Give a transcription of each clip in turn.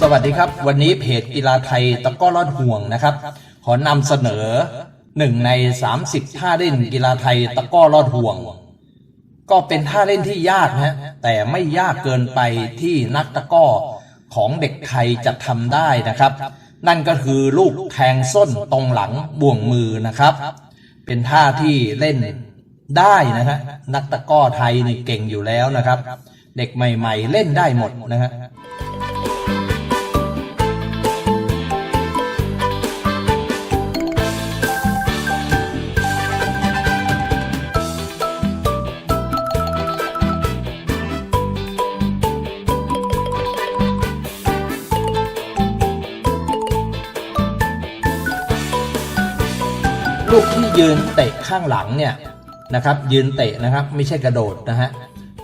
สวัสดีครับ วันนี้เพจกีฬาไทยตะก้อลอดห่วงนะครับ ขอนำเสนอหนึ่งใน 30 ท่าเล่นกีฬาไทยตะก้อลอดห่วง ก็เป็นท่าเล่นที่ยากนะฮะแต่ไม่ยากเกินไปที่นักตะก้อของเด็กไทยจะทำได้นะครับ นั่นก็คือลูกแทงส้นตรงหลังบ่วงมือนะครับ เป็นท่าที่เล่นได้นะฮะนักตะก้อไทยนี่เก่งอยู่แล้วนะครับ เด็กใหม่ ๆ เล่นได้หมดนะฮะ ลูกที่ยืนเตะข้างหลังเนี่ยนะครับ ยืนเตะนะครับไม่ใช่กระโดดนะฮะ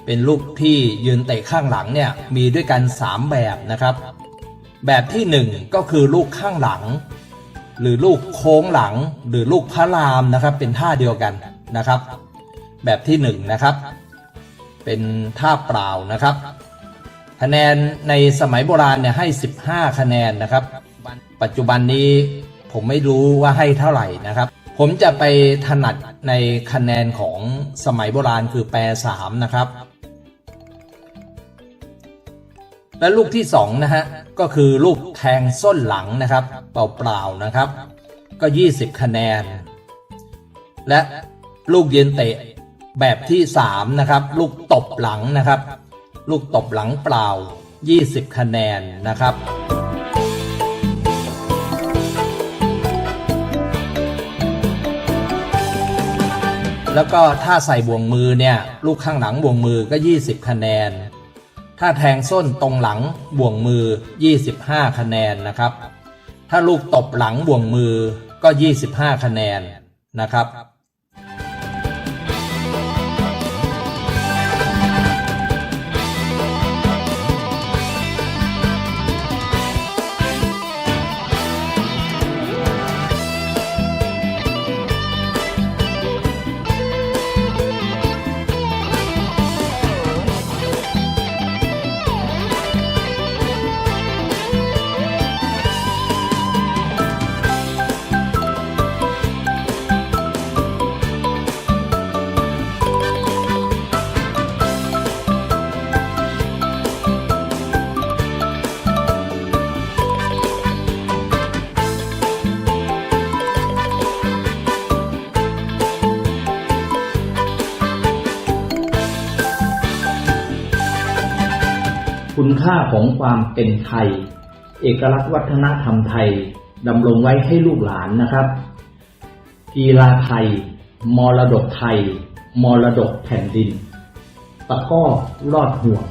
เป็นลูกที่ยืนเตะข้างหลังเนี่ยมีด้วยกัน 3 แบบนะครับ แบบที่ 1 ก็คือลูกข้างหลัง หรือลูกโค้งหลัง หรือลูกพระรามนะครับเป็นท่าเดียวกันนะครับ แบบที่1นะครับเป็นท่าเปล่านะครับ คะแนนในสมัยโบราณเนี่ยให้ 15 คะแนนนะครับ ปัจจุบันนี้ผมไม่รู้ว่าให้เท่าไหร่นะครับ ผมจะไปถนัดในคะแนนของสมัยโบราณคือแปร3นะครับ และลูกที่2นะฮะ ก็คือลูกแทงส้นหลังนะครับ เปล่าๆนะครับ ก็ 20 คะแนน และลูกเยืนเตะแบบที่3นะครับ ลูกตบหลังนะครับ ลูกตบหลังเปล่า 20 คะแนนนะครับ แล้วก็ถ้าใส่บ่วงมือเนี่ยลูกข้างหลังบ่วงมือก็ 20 คะแนน ถ้าแทงส้นตรงหลังบ่วงมือ 25 คะแนนนะครับ ถ้าลูกตบหลังบ่วงมือก็ 25 คะแนนนะครับ คุณค่าของความเป็นไทย เอกลักษณ์วัฒนธรรมไทยดำรงไว้ให้ลูกหลานนะครับกีฬาไทย มรดกไทย มรดกแผ่นดิน ตะก้อรอดห่วง